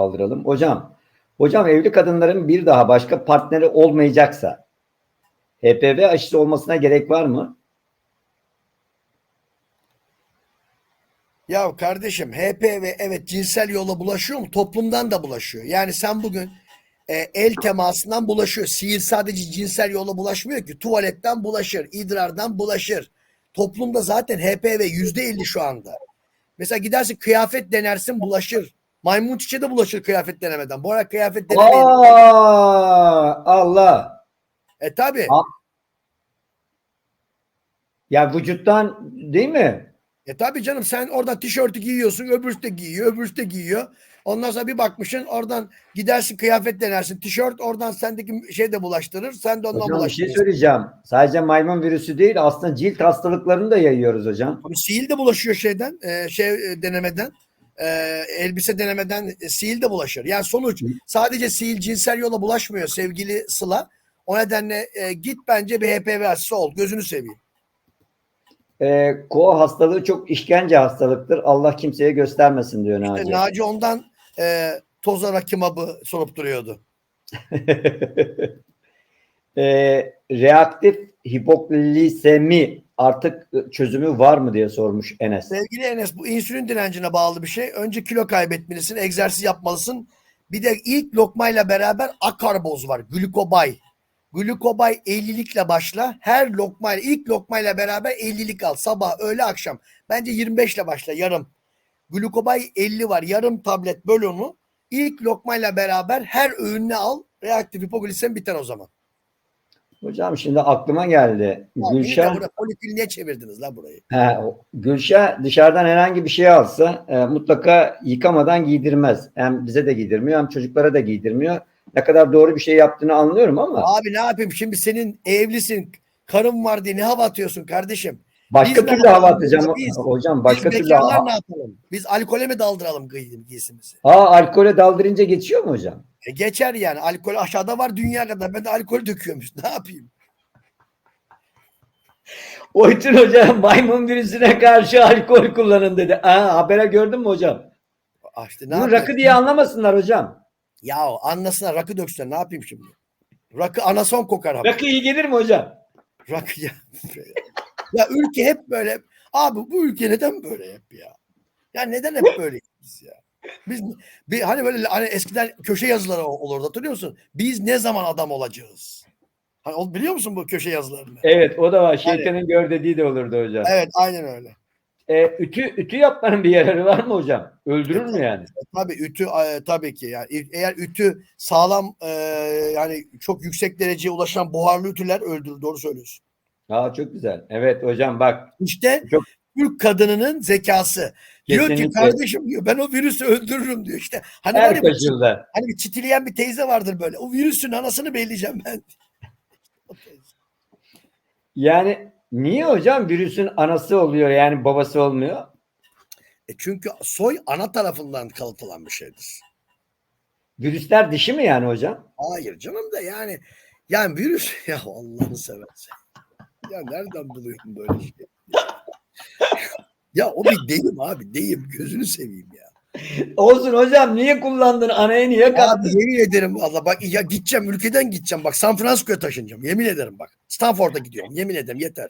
kaldıralım. Hocam, hocam evli kadınların bir daha başka partneri olmayacaksa HPV aşısı olmasına gerek var mı? Ya kardeşim HPV evet cinsel yola bulaşıyor mu? Toplumdan da bulaşıyor. Yani sen bugün e, el temasından bulaşıyor. Sihir sadece cinsel yola bulaşmıyor ki. Tuvaletten bulaşır, idrardan bulaşır. Toplumda zaten HPV yüzde elli şu anda. Mesela gidersin kıyafet denersin bulaşır. Maymun çiçeği de bulaşır kıyafet denemeden. Bu arada kıyafet denemeyin. Aa, Allah. E tabi. Ya vücuttan değil mi? E tabi canım sen oradan tişörtü giyiyorsun öbürsü de giyiyor öbürsü de giyiyor. Ondan sonra bir bakmışsın oradan gidersin kıyafet denersin tişört oradan sendeki şey de bulaştırır sen de ondan Hocam bir şey söyleyeceğim. Sadece maymun virüsü değil aslında cilt hastalıklarını da yayıyoruz hocam. Abi Sil de bulaşıyor şeyden e, şey e, denemeden e, elbise denemeden e, sil de bulaşır. Yani sonuç sadece sil cinsel yola bulaşmıyor sevgili Sıla. O nedenle e, git bence bir HPV aşısı ol gözünü seveyim. Ee, ko hastalığı çok işkence hastalıktır. Allah kimseye göstermesin diyor Naci. İşte Naci ondan e, toza rakimabı sorup duruyordu. Ee, reaktif hipoglisemi artık çözümü var mı diye sormuş Enes. Sevgili Enes bu insülin direncine bağlı bir şey. Önce kilo kaybetmelisin, egzersiz yapmalısın. Bir de ilk lokmayla beraber akarboz var. Glukobay. Glukobay 50'likle başla. Her lokmayla ilk lokmayla beraber 50'lik al. Sabah, öğle, akşam. Bence 25 ile başla yarım. Glukobay 50 var. Yarım tablet böl onu. İlk lokmayla beraber her öğününe al. Reaktif hipoglisemi biter o zaman. Hocam şimdi aklıma geldi. Ya, Gülşah, polikliniğe çevirdiniz la burayı. he, Gülşah dışarıdan herhangi bir şey alsa e, mutlaka yıkamadan giydirmez. Hem bize de giydirmiyor hem çocuklara da giydirmiyor. Ne kadar doğru bir şey yaptığını anlıyorum ama Abi ne yapayım şimdi senin evlisin, karın var diye ne hava atıyorsun kardeşim? başka biz türlü hava atacağım. Biz- Hocam başka Biz türlü hava. ne yapalım? Biz alkole mi daldıralım giydim giysimizi? Aa alkole daldırınca geçiyor mu hocam? E geçer yani. Alkol aşağıda var dünya kadar. Ben de alkol döküyormuş. Ne yapayım? Oytun Hoca maymun virüsüne karşı alkol kullanın dedi. Aa, habere gördün mü hocam? Ah işte ne Bunu yapayım? rakı diye anlamasınlar hocam. Ya anlasına rakı döksünler. Ne yapayım şimdi? Rakı anason kokar abi. Rakı iyi gelir mi hocam? Rakı ya. ya ülke hep böyle. Abi bu ülke neden böyle hep ya? Ya neden hep böyleyiz biz ya? Biz bir, hani böyle hani eskiden köşe yazıları olurdu hatırlıyor musun? Biz ne zaman adam olacağız? Hani biliyor musun bu köşe yazılarını? Evet o da var. Şeytanın gör dediği de olurdu hocam. Evet aynen öyle. Ee, ütü, ütü yapmanın bir yararı var mı hocam? Öldürür mü yani? Tabii ütü e, tabii ki yani e- eğer ütü sağlam e, yani çok yüksek dereceye ulaşan buharlı ütüler öldürür doğru söylüyorsun. Aa çok güzel. Evet hocam bak. İşte Çok- Türk kadınının zekası. Diyor ki Kesinlikle. kardeşim diyor ben o virüsü öldürürüm diyor işte. Hani Her ya bir-. Hani bir çitileyen bir teyze vardır böyle. O virüsün anasını belleyeceğim ben. Yani niye hocam virüsün anası oluyor yani babası olmuyor? E çünkü soy ana tarafından kalıtılan bir şeydir. Virüsler dişi mi yani hocam? Hayır canım da yani yani virüs ya Allah'ını seversen. Ya nereden buluyorsun böyle şey? Ya o bir deyim abi deyim gözünü seveyim ya. Olsun hocam niye kullandın anayı niye Abi kattın? yemin ederim valla bak ya gideceğim ülkeden gideceğim bak San Francisco'ya taşınacağım yemin ederim bak. Stanford'a gidiyorum yemin ederim yeter.